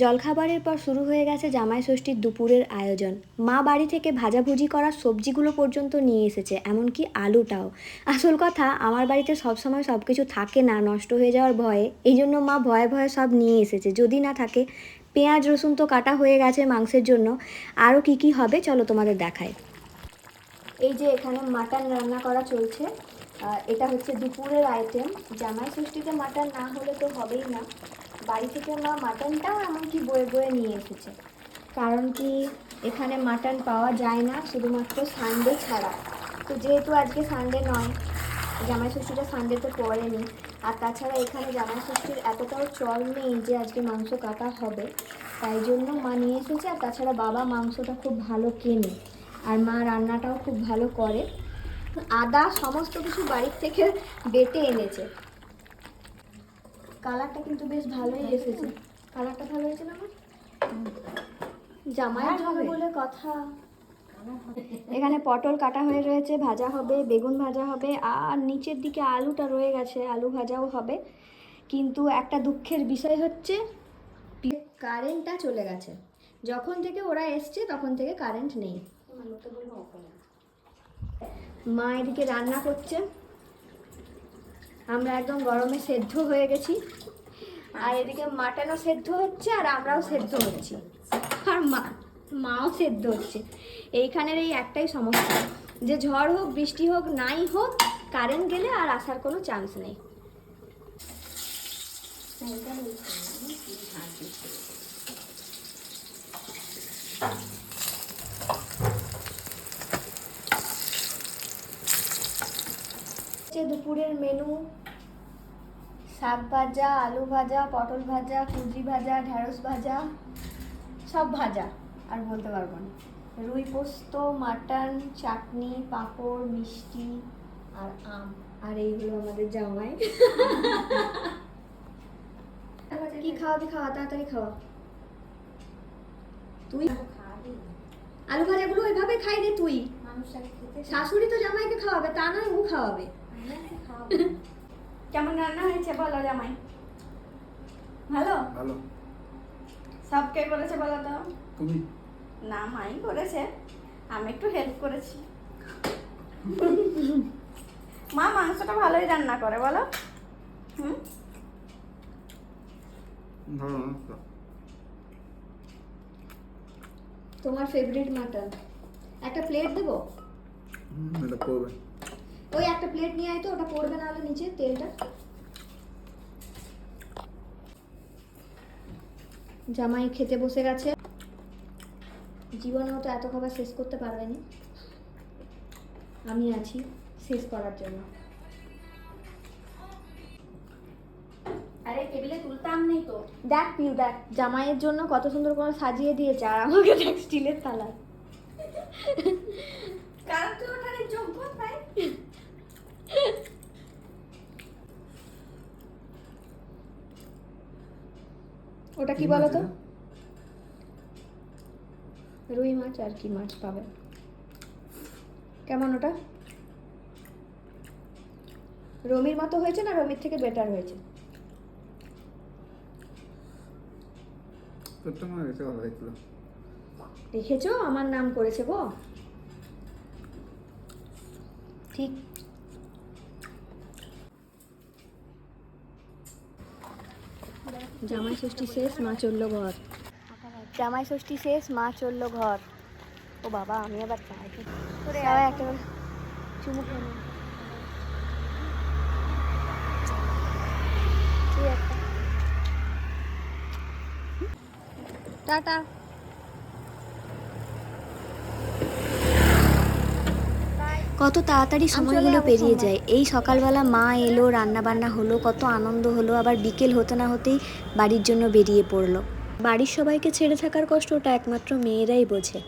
জলখাবারের পর শুরু হয়ে গেছে জামাই ষষ্ঠীর দুপুরের আয়োজন। মা বাড়ি থেকে ভাজাভুজি করা সবজিগুলো পর্যন্ত নিয়ে এসেছে, এমনকি আলুটাও। আসল কথা, আমার বাড়িতে সবসময় সব কিছু থাকে না, নষ্ট হয়ে যাওয়ার ভয়ে। এই জন্য মা ভয়ে ভয়ে সব নিয়ে এসেছে। যদি না থাকে, পেঁয়াজ, রসুন তো কাটা হয়ে গেছে মাংসের জন্য। আরও কি কি হবে, চলো তোমাদের দেখায় এই যে এখানে মাটন রান্না করা চলছে। এটা হচ্ছে দুপুরের আইটেম জামাই ষষ্ঠীতে মাটন না হলে তো হবেই না। বাড়ি থেকে মা মাটনটাও এমনকি বয়ে বয়ে নিয়ে এসেছে। কারণ কি, এখানে মাটন পাওয়া যায় না, শুধুমাত্র সানডে ছাড়া। তো যেহেতু আজকে সানডে নয় জামাই ষষ্ঠীটা সানডেতে পড়েনি, আর তাছাড়া এখানে জামাই ষষ্ঠীর এতটাও চল নেই যে আজকে মাংস কাটা হবে। তাই জন্য মা নিয়ে এসেছে, আর তাছাড়া বাবা মাংসটা খুব ভালো কেনে, আর মা রান্নাটাও খুব ভালো করে। আদা সমস্ত কিছু বাড়ির থেকে বেটে এনেছে। কালারটা কিন্তু বেশ ভালোই এসেছে। কালারটা ভালো হয়েছে না আমার জামাইয়ের জন্য বলে কথা। এখানে পটল কাটা হয়ে রয়েছে ভাজা হবে বেগুন ভাজা হবে আর নিচের দিকে আলুটা রয়ে গেছে আলু ভাজাও হবে। কিন্তু একটা দুঃখের বিষয় হচ্ছে কারেন্টটা চলে গেছে। যখন থেকে ওরা এসছে তখন থেকে কারেন্ট নেই। মা এদিকে রান্না করছে। আমরা একদম গরমে সেদ্ধ হয়ে গেছি। আর এদিকে মাটনও সেদ্ধ হচ্ছে আর আমরাও সেদ্ধ হচ্ছি। আর মা, মাও সেদ্ধ হচ্ছে। এইখানের এই একটাই সমস্যা। যে ঝড় হোক, বৃষ্টি হোক, নাই হোক, কারেন্ট গেলে আর আসার কোনো চান্স নেই। দুপুরের মেনু শাক ভাজা আলু ভাজা পটল ভাজা কুঁদরি ভাজা ঢ্যাঁড়স ভাজা সব ভাজা আর বলতে পারব না। রুই পোস্ত মাটন চাটনি পাঁপড় মিষ্টি আর আম আর এইগুলো আমাদের জামাই। কি খাওয়াবি খাওয়া তাড়াতাড়ি খাওয়া তুই? আলু ভাজাগুলো ওইভাবে খাই রে তুই। শাশুড়ি তো জামাইকে খাওয়াবে তা নয় ও খাওয়াবে? কেমন রান্না হয়েছে বলো জামাই? ভালো? ভালো। সব কে করেছে বলো তো? তুমি? না মাই করেছে। আমি একটু হেল্প করেছি। মা মাংসটা ভালোই রান্না করে বলো। হুম? তোমার ফেভারিট মাটন একটা প্লেট দেবো? এটা করবে। ওই একটা প্লেট নিয়ে আয় তো ওটা পড়বে না হলে নিচে তেলটা। জামাই খেতে বসে গেছে। জীবনেও তো এত খাবার শেষ করতে পারবেনি। আমি আছি শেষ করার জন্য। আরে টেবিলে তুলতাম নেই তো। দেখ পিউ দেখ জামাইয়ের জন্য কত সুন্দর করে সাজিয়ে দিয়েছে আর আমাকে দেখ স্টিলের থালা কারণ তুই ওখানে যোগ্য ওটা কি বলো তো? রুই মাছ আর কি মাছ পাবে। কেমন ওটা? রমির মতো হয়েছে না রমির থেকে বেটার হয়েছে? দেখেছ? আমার নাম করেছে গো। ঠিক জামাই ষষ্ঠী শেষ মা চলল ঘর। জামাই ষষ্ঠী শেষ মা চলল ঘর। ও বাবা আমি আবার চাই সবাই একটা করে চুমু খেয়ে নিই। এই একটা। টাটা। কত তাড়াতাড়ি সময়গুলো পেরিয়ে যায়। এই সকালবেলা মা এলো রান্না বান্না হলো কত আনন্দ হলো আবার বিকেল হতে না হতেই বাড়ির জন্য বেরিয়ে পড়ল। বাড়ির সবাইকে ছেড়ে থাকার কষ্টটা একমাত্র মেয়েরাই বোঝে।